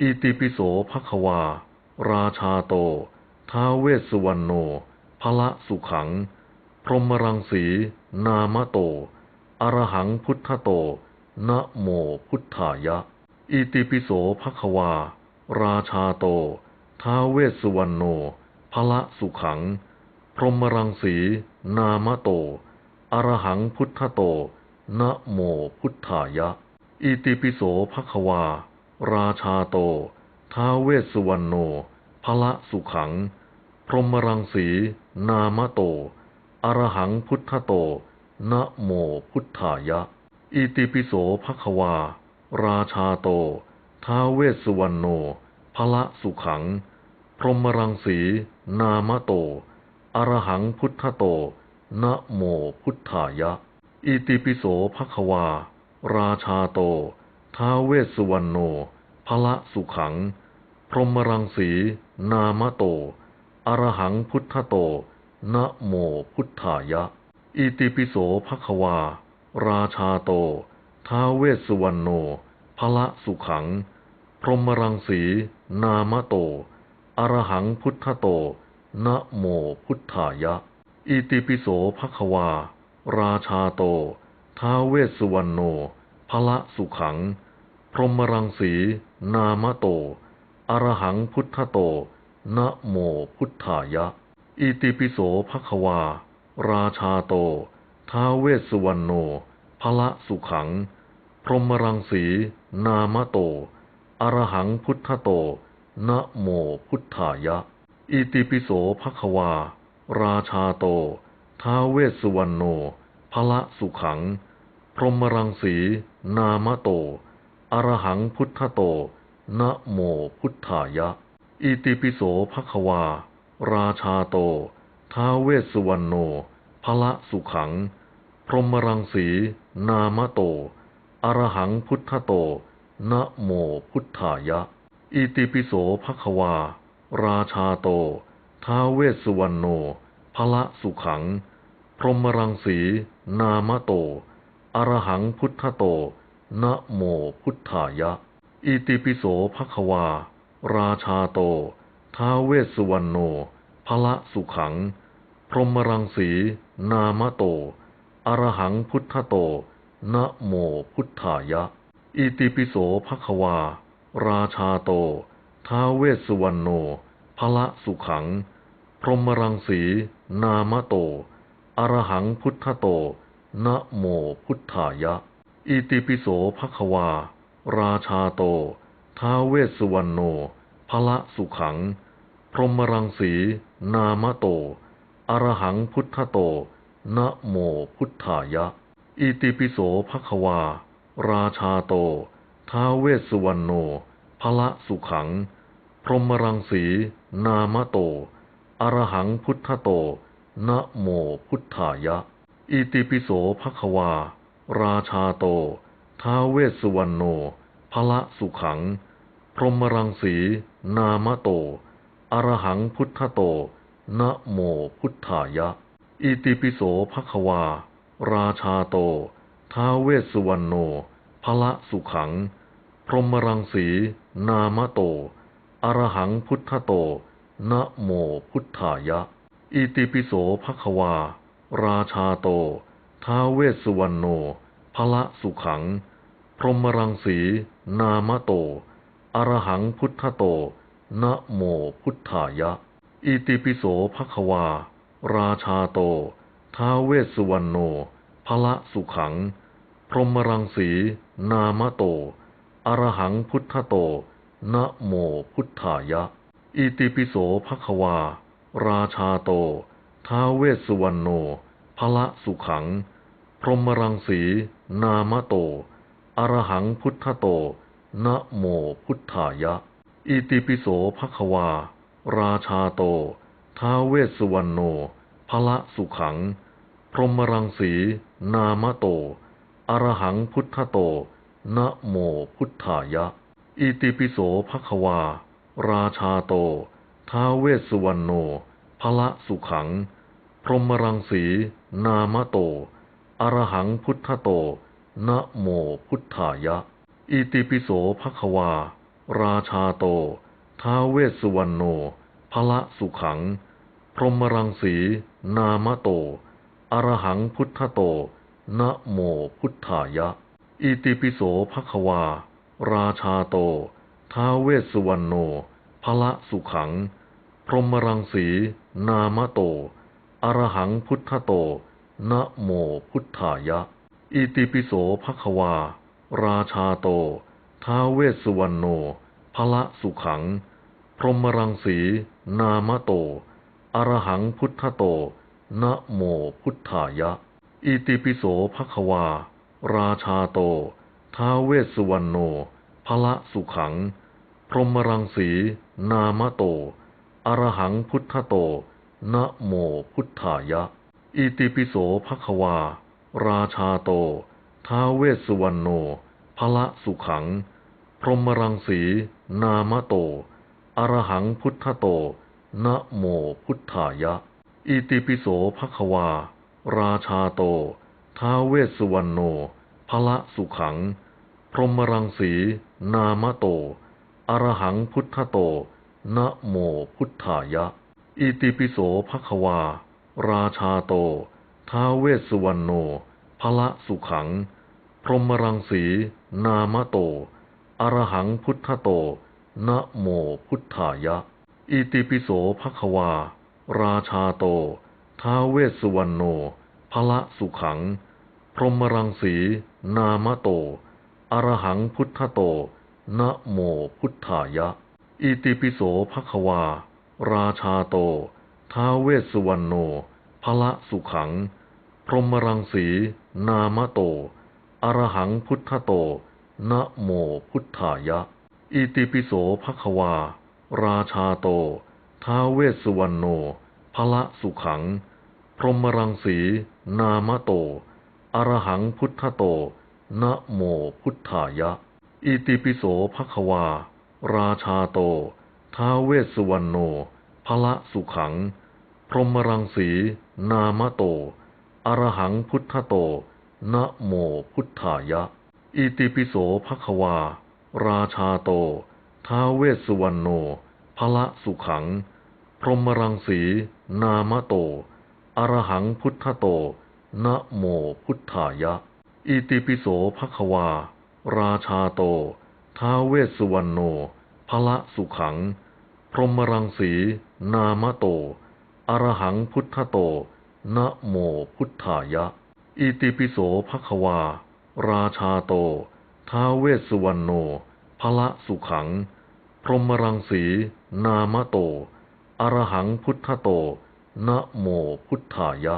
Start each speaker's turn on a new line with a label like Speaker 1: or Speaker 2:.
Speaker 1: อิติปิโสภควา ราชาโต ท้าเวสสุวรรณโนพละสุขัง พรหมรังสี นามโต อรหังพุทธโต นะโมพุทธายะ อิติปิโสภควา ราชาโต ท้าเวสสุวรรณโนพละสุขัง พรหมรังสี นามโต อรหังพุทธโต นะโมพุทธายะ อิติปิโสภควา ราชาโต ท้าเวสสุวรรณโนพละสุขัง พรหมรังสี นามโต อรหังพุทธโต นะโมพุทธายะ อิติปิโสภควา ราชาโต ท้าเวสสุวรรณโนพละสุขัง พรหมรังสี นามโต อรหังพุทธโต นะโมพุทธายะ อิติปิโสภควา ราชาโต ท้าเวสสุวรรณโนพละสุขัง พรหมรังสี นามโต อรหังพุทธโต นะโมพุทธายะ อิติปิโสภควา ราชาโต ท้าเวสสุวรรณโนพละสุขัง พรหมรังสี นามโต อรหังพุทธโต นะโมพุทธายะ อิติปิโสภควา ราชาโต ท้าเวสสุวรรณโนพละสุขัง พรหมรังสี นามโต อรหังพุทธโต นะโมพุทธายะ อิติปิโสภควา ราชาโต ท้าวเวสสุวรรณโนพละสุขัง พรหมรังสี นามโต อรหังพุทธโต นะโมพุทธายะ อิติปิโสภควา ราชาโต ท้าวเวสสุวรรณโนพละสุขัง พรหมรังสี นามโต อรหังพุทธโต นะโมพุทธายะ อิติปิโสภควา ราชาโต ท้าวเวสสุวรรณโนพละสุขัง พรหมรังสี นามโต อรหังพุทธโต นะโมพุทธายะ อิติปิโสภควา ราชาโต ท้าวเวสสุวรรณโนพละสุขัง พรหมรังสี นามโต อรหังพุทธโต นะโมพุทธายะ อิติปิโสภควา ราชาโต ท้าเวสสุวรรณโนพละสุขัง พรหมรังสี นามโต อรหังพุทธโต นะโมพุทธายะ อิติปิโสภควา ราชาโต ท้าเวสสุวรรณโนพละสุขัง พรหมรังสี นามโต อรหังพุทธโต นะโมพุทธายะ อิติปิโสภควา ราชาโต ท้าเวสสุวรรณโนพละสุขัง พรหมรังสี นามโต อรหังพุทธโต นะโมพุทธายะ อิติปิโสภควา ราชาโต ท้าเวสสุวรรณโนพละสุขัง พรหมรังสี นามโต อรหังพุทธโต นะโมพุทธายะ อิติปิโสภควา ราชาโต ท้าเวสสุวรรณโนพละสุขัง พรหมรังสี นามโต อรหังพุทธโต นะโมพุทธายะ อิติปิโสภควา ราชาโต ท้าเวสสุวรรณโนพละสุขัง พรหมรังสี นามโต อรหังพุทธโต นะโมพุทธายะ อิติปิโสภควา ราชาโต ท้าเวสสุวรรณโนพละสุขัง พรหมรังสี นามโต อรหังพุทธโต นะโมพุทธายะ อิติปิโสภควา ราชาโต ท้าเวสสุวรรณโนพละสุขัง พรหมรังสี นามโต อรหังพุทธโต นะโมพุทธายะ อิติปิโสภควา ราชาโต ท้าเวสสุวรรณโนพละสุขัง พรหมรังสี นามโต อรหังพุทธโต นะโมพุทธายะ อิติปิโสภควา ราชาโต ท้าเวสสุวรรณโนพละสุขัง พรหมรังสี นามโต อรหังพุทธโต นะโมพุทธายะ อิติปิโสภควา ราชาโต ท้าเวสสุวรรณโนพละสุขัง พรหมรังสี นามโต อรหังพุทธโต นะโมพุทธายะ อิติปิโสภควา ราชาโต ท้าเวสสุวรรณโนพละสุขัง พรหมรังสี นามโต อรหังพุทธโต นะโมพุทธายะ อิติปิโสภควา ราชาโต ท้าเวสสุวรรณโนพละสุขัง พรหมรังสี นามโต อรหังพุทธโต นะโมพุทธายะ อิติปิโสภควา ราชาโต ท้าเวสสุวรรณโนพละสุขัง พรหมรังสี นามโต อรหังพุทธโต นะโมพุทธายะ อิติปิโสภควา ราชาโต ท้าเวสสุวรรณโนพละสุขัง พรหมรังสี นามโต อรหังพุทธโต นะโมพุทธายะ อิติปิโสภควา ราชาโต ท้าเวสสุวรรณโนพละสุขัง พรหมรังสี นามโต อรหังพุทธโต นะโมพุทธายะ อิติปิโสภควา ราชาโต ท้าเวสสุวรรณโนพละสุขัง พรหมรังสี นามโต อรหังพุทธโต นะโมพุทธายะ อิติปิโสภควา ราชาโต ท้าเวสสุวรรณโนพละสุขัง พรหมรังสี นามโต อรหังพุทธโต นะโมพุทธายะ อิติปิโสภควา ราชาโต ท้าเวสสุวรรณโนพละสุขัง พรหมรังสี นามโต อรหังพุทธโต นะโมพุทธายะ อิติปิโสภควา ราชาโต ท้าเวสสุวรรณโนพละสุขัง พรหมรังสี นามโต อรหังพุทธโต นะโมพุทธายะ อิติปิโสภควา ราชาโต ท้าเวสสุวรรณโนพละสุขัง พรหมรังสี นามโต อรหังพุทธโต นะโมพุทธายะ อิติปิโสภควา ราชาโต ท้าเวสสุวรรณโนพละสุขัง พรหมรังสี นามโต อรหังพุทธโต นะโมพุทธายะ อิติปิโสภควา ราชาโต ท้าวเวสสุวรรณโนพละสุขัง พรหมรังสี นามโต อรหังพุทธโต นะโมพุทธายะ อิติปิโสภควา ราชาโต ท้าวเวสสุวรรณโนพละสุขัง พรหมรังสี นามโต อรหังพุทธโต นะโมพุทธายะ อิติปิโสภควา ราชาโต ท้าเวสสุวรรณโนพละสุขัง พรหมรังสี นามโต อรหังพุทธโต นะโมพุทธายะ